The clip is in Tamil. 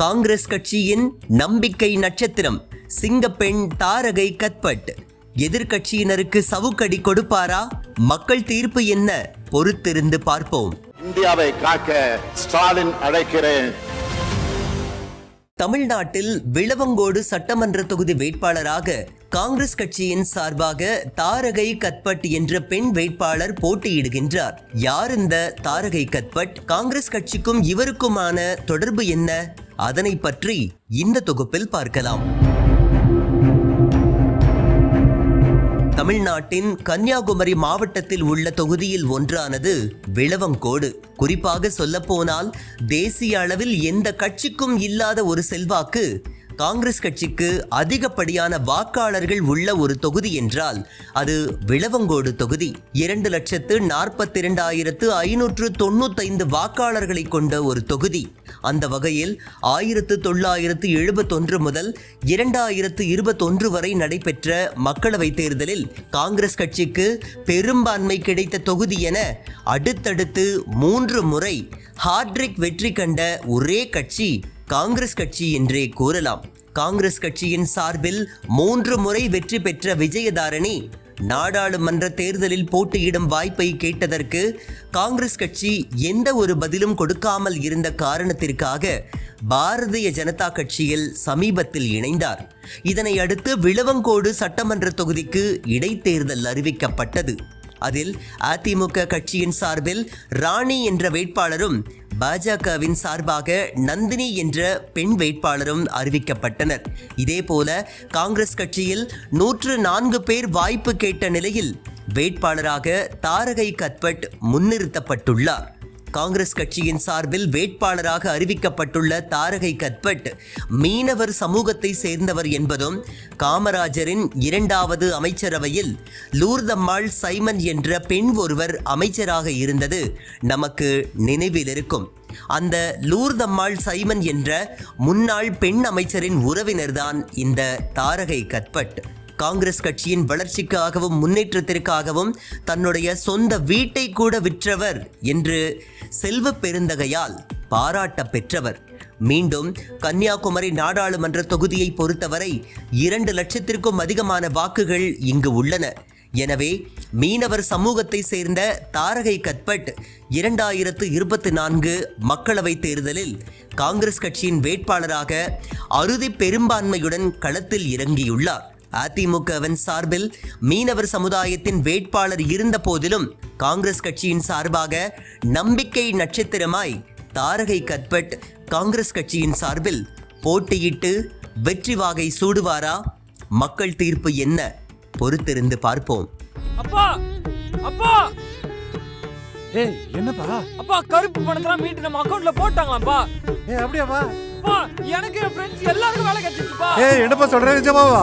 காங்கிரஸ் கட்சியின் நம்பிக்கை நட்சத்திரம். சிங்கப்பெண் தாரகை கத்பட் எதிர்க்கட்சியினருக்கு சவுக்கடி கொடுப்பாரா? மக்கள் தீர்ப்பு என்ன? பொறுத்திருந்து பார்ப்போம். இந்தியாவை காக்க ஸ்டாலின் அழைக்கிறேன். தமிழ்நாட்டில் விளவங்கோடு சட்டமன்ற தொகுதி வேட்பாளராக காங்கிரஸ் கட்சியின் சார்பாக தாரகை கத்பட் என்ற பெண் வேட்பாளர் போட்டியிடுகின்றார். யார் இந்த தாரகை கத்பட் காங்கிரஸ் கட்சிக்கும் இவருக்குமான தொடர்பு என்ன? அதனை பற்றி இந்த தொகுப்பில் பார்க்கலாம். தமிழ்நாட்டின் கன்னியாகுமரி மாவட்டத்தில் உள்ள தொகுதியில் ஒன்றானது விளவங்கோடு. குறிப்பாக சொல்லப்போனால் தேசிய அளவில் எந்த கட்சிக்கும் இல்லாத ஒரு செல்வாக்கு காங்கிரஸ் கட்சிக்கு அதிகப்படியான வாக்காளர்கள் உள்ள ஒரு தொகுதி என்றால் அது விளவங்கோடு தொகுதி. இரண்டு லட்சத்து நாற்பத்தி இரண்டாயிரத்து ஐநூற்று தொண்ணூத்தைந்து வாக்காளர்களை கொண்ட ஒரு தொகுதி. அந்த வகையில் ஆயிரத்து தொள்ளாயிரத்து எழுபத்தொன்று முதல் இரண்டாயிரத்து இருபத்தொன்று வரை நடைபெற்ற மக்களவைத் தேர்தலில் காங்கிரஸ் கட்சிக்கு பெரும்பான்மை கிடைத்த தொகுதி என அடுத்தடுத்து மூன்று முறை ஹார்ட்ரிக் வெற்றி கண்ட ஒரே கட்சி காங்கிரஸ் கட்சி என்றே கூறலாம். காங்கிரஸ் கட்சியின் சார்பில் மூன்று முறை வெற்றி பெற்ற விஜயதாரணி நாடாளுமன்ற தேர்தலில் போட்டியிடும் வாய்ப்பை கேட்டதற்கு காங்கிரஸ் கட்சி எந்த ஒரு பதிலும் கொடுக்காமல் இருந்த காரணத்திற்காக பாரதிய ஜனதா கட்சியில் சமீபத்தில் இணைந்தார். இதனை அடுத்து விளவங்கோடு சட்டமன்ற தொகுதிக்கு இடைத்தேர்தல் அறிவிக்கப்பட்டது. அதில் அதிமுக கட்சியின் சார்பில் ராணி என்ற வேட்பாளரும் பாஜகவின் சார்பாக நந்தினி என்ற பெண் வேட்பாளரும் அறிவிக்கப்பட்டனர். இதேபோல காங்கிரஸ் கட்சியில் நூற்று நான்கு பேர் வாய்ப்பு கேட்ட நிலையில் வேட்பாளராக தாரகை கத்பட் முன்னிறுத்தப்பட்டுள்ளார். காங்கிரஸ் கட்சியின் சார்பில் வேட்பாளராக அறிவிக்கப்பட்டுள்ள தாரகை கத்பட் மீனவர் சமூகத்தை சேர்ந்தவர் என்பதும் காமராஜரின் இரண்டாவது அமைச்சரவையில் லூர்தம்மாள் சைமன் என்ற பெண் ஒருவர் அமைச்சராக இருந்தது நமக்கு நினைவில் இருக்கும் அந்த லூர்தம்மாள் சைமன் என்ற முன்னாள் பெண் அமைச்சரின் உறவினர்தான் இந்த தாரகை கத்பட் காங்கிரஸ் கட்சியின் வளர்ச்சிக்காகவும் முன்னேற்றத்திற்காகவும் தன்னுடைய சொந்த வீட்டை கூட விற்றவர் என்று செல்வ பெருந்தகையால் பாராட்ட பெற்றவர். மீண்டும் கன்னியாகுமரி நாடாளுமன்ற தொகுதியை பொறுத்தவரை இரண்டு லட்சத்திற்கும் அதிகமான வாக்குகள் இங்கு உள்ளன. எனவே மீனவர் சமூகத்தை சேர்ந்த தாரகை கத்பட் இரண்டாயிரத்து இருபத்தி நான்கு மக்களவைத் தேர்தலில் காங்கிரஸ் கட்சியின் வேட்பாளராக அறுதி பெரும்பான்மையுடன் களத்தில் இறங்கியுள்ளார். அதிமுகவின் சார்பில் மீனவர் சமுதாயத்தின் வேட்பாளர் இருந்த போதிலும் காங்கிரஸ் கட்சியின் சார்பாக நம்பிக்கை நட்சத்திரமாய் தாரகை கத்பட் காங்கிரஸ் கட்சியின் சார்பில் போட்டியிட்டு வெற்றி வாகை சூடுவாரா? மக்கள் தீர்ப்பு என்ன? பொறுத்திருந்து பார்ப்போம். அப்பா! அப்பா! ஏய் என்னப்பா? அப்பா கருப்பு பணத்தெல்லாம் மீட்டு நம்ம அக்கவுண்ட்ல போட்டாங்களாப்பா ஏய் அப்படியாப்பா? அப்பா எனக்கு என் ஃப்ரெண்ட்ஸ் எல்லாருக்கும் வேலை கிடைச்சிச்சுப்பா. ஏய் என்னப்பா சொல்ற நிஜமாவா?